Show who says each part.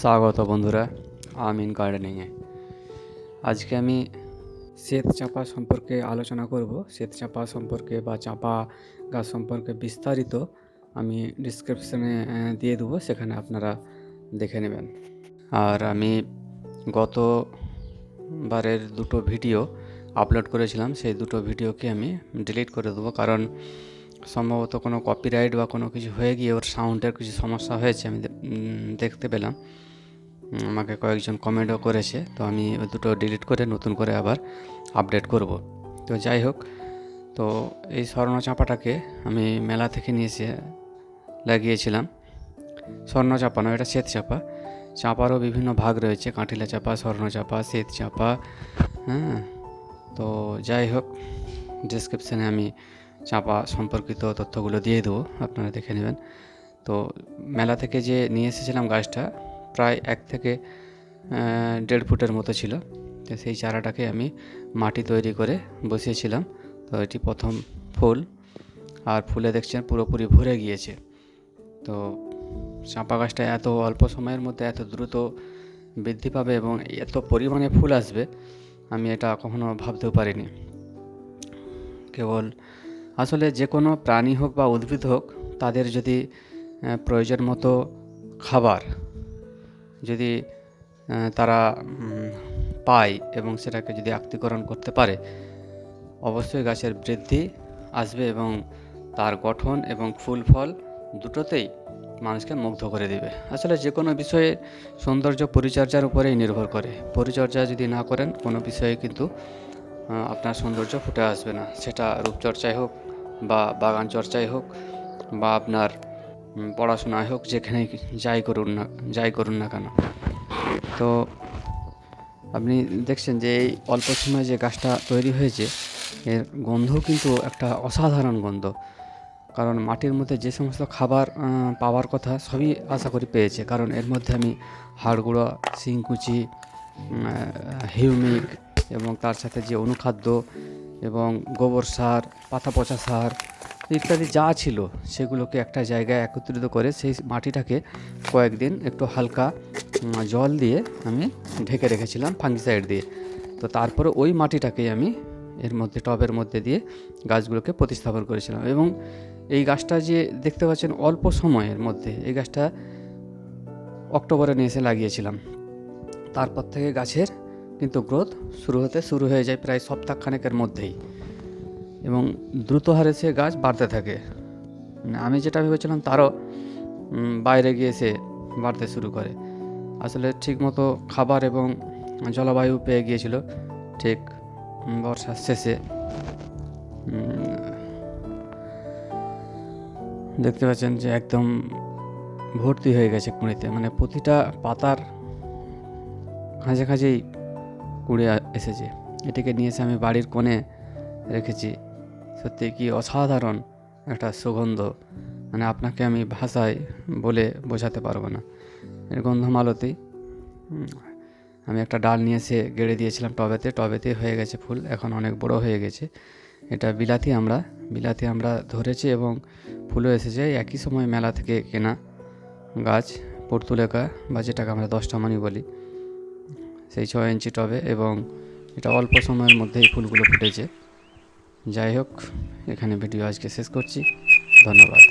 Speaker 1: স্বাগত বন্ধুরা আমিন গার্ডেনিংয়ে আজকে আমি শ্বেত চাপা সম্পর্কে আলোচনা করব। শ্বেত চাপা সম্পর্কে বা চাপা গাছ সম্পর্কে বিস্তারিত আমি ডিসক্রিপশানে দিয়ে দেবো, সেখানে আপনারা দেখে নেবেন। আর আমি গত বারের দুটো ভিডিও আপলোড করেছিলাম, সেই দুটো ভিডিওকে আমি ডিলিট করে দেবো, কারণ সম্ভবত কোনো কপিরাইট বা কোনো কিছু হয়ে গিয়ে ওর সাউন্ডের কিছু সমস্যা হয়েছে, আমি দেখতে পেলাম। আমাকে কয়েকজন কমেন্টও করেছে। তো আমি ওই দুটো ডিলিট করে নতুন করে আবার আপডেট করব। তো যাই হোক, তো এই স্বর্ণ চাপাটাকে আমি মেলা থেকে নিয়ে এসে লাগিয়েছিলাম। স্বর্ণ চাপা নয়, এটা শ্বেত চাপা চাপারও বিভিন্ন ভাগ রয়েছে, কাঁঠিলা চাপা স্বর্ণ চাপা শ্বেত চাপা হ্যাঁ। তো যাই হোক ডিসক্রিপশানে আমি চাপা সম্পর্কিত তথ্যগুলো দিয়ে দেবো, আপনারা দেখে নেবেন। তো মেলা থেকে যে নিয়ে এসেছিলাম গাছটা প্রায় এক থেকে দেড় ফুটের মতো ছিল। তো সেই চারাটাকে আমি মাটি তৈরি করে বসিয়েছিলাম। তো এটি প্রথম ফুল। আর ফুলে দেখছেন পুরোপুরি ভরে গিয়েছে। তো চাঁপা গাছটা এত অল্প সময়ের মধ্যে এত দ্রুত বৃদ্ধি পাবে এবং এত পরিমাণে ফুল আসবে, আমি এটা কখনো ভাবতেও পারিনি। কেবল আসলে যে কোনো প্রাণী হোক বা উদ্ভিদ হোক, তাদের যদি প্রয়োজন মতো খাবার যদি তারা পায় এবং সেটাকে যদি আত্মীকরণ করতে পারে, অবশ্যই গাছের বৃদ্ধি আসবে এবং তার গঠন এবং ফুল ফল দুটোতেই মানুষকে মুগ্ধ করে দেবে। আসলে যে কোনো বিষয়ে সৌন্দর্য পরিচর্যার উপরেই নির্ভর করে। পরিচর্যা যদি না করেন, কোনো বিষয়ে কিন্তু আপনার সৌন্দর্য ফুটে আসবে না। সেটা রূপচর্চায় হোক বা বাগান চর্চায় হোক বা আপনার পড়াশোনায় হোক যেখানে যাই করুন না, যাই করুন না কেন। তো আপনি দেখছেন যে এই অল্প সময়ে যে গাছটা তৈরি হয়েছে, এর গন্ধ কিন্তু একটা অসাধারণ গন্ধ। কারণ মাটির মধ্যে যে সমস্ত খাবার পাওয়ার কথা সবই আশা করি পেয়েছে। কারণ এর মধ্যে আমি হাড়গুঁড়ো, শিংকুচি হিউমিক এবং তার সাথে যে অনুখাদ্য এবং গোবর সার, পাতা পচা সার ইত্যাদি যা ছিল সেগুলোকে একটা জায়গায় একত্রিত করে সেই মাটিটাকে কয়েকদিন একটু হালকা জল দিয়ে আমি ঢেকে রেখেছিলাম ফাঙ্গিসাইড দিয়ে। তো তারপরে ওই মাটিটাকেই আমি এর মধ্যে, টবের মধ্যে দিয়ে গাছগুলোকে প্রতিস্থাপন করেছিলাম। এবং এই গাছটা যে দেখতে পাচ্ছেন অল্প সময়ের মধ্যে এই গাছটা অক্টোবরে নিয়ে এসে লাগিয়েছিলাম। তারপর থেকে গাছের কিন্তু গ্রোথ শুরু হতে শুরু হয়ে যায় প্রায় সপ্তাহখানেকের মধ্যেই। এবং দ্রুত হারে সে গাছ বাড়তে থাকে। মানে আমি যেটা ভেবেছিলাম তারও বাইরে গিয়ে সে বাড়তে শুরু করে। আসলে ঠিকমতো খাবার এবং জলবায়ু পেয়ে গিয়েছিল ঠিক বর্ষার শেষে। দেখতে পাচ্ছেন যে একদম ভর্তি হয়ে গেছে কুঁড়িতে। মানে প্রতিটা পাতার খাঁজে খাঁজেই কুড়ে এসেছে। এটিকে নিয়ে এসে আমি বাড়ির কোণে রেখেছি। সত্যি কি অসাধারণ একটা সুগন্ধ। মানে আপনাকে আমি ভাষায় বলে বোঝাতে পারব না। এর গন্ধ মালতি। আমি একটা ডাল নিয়ে এসে গেড়ে দিয়েছিলাম টবেতে। টবেতে হয়ে গেছে ফুল, এখন অনেক বড় হয়ে গেছে। এটা বিলাতি আমরা বিলাতি আমরা ধরেছি এবং ফুলও এসেছে। একই সময় মেলা থেকে কেনা গাছ, পর্তুলেকা বা যেটাকে আমরা দশটা মানি বলি। সেই ছয় ইঞ্চি টবে এবং এটা অল্প সময়ের মধ্যেই ফুলগুলো ফুটেছে। যাই হোক এখানে ভিডিও আজকে শেষ করছি। ধন্যবাদ।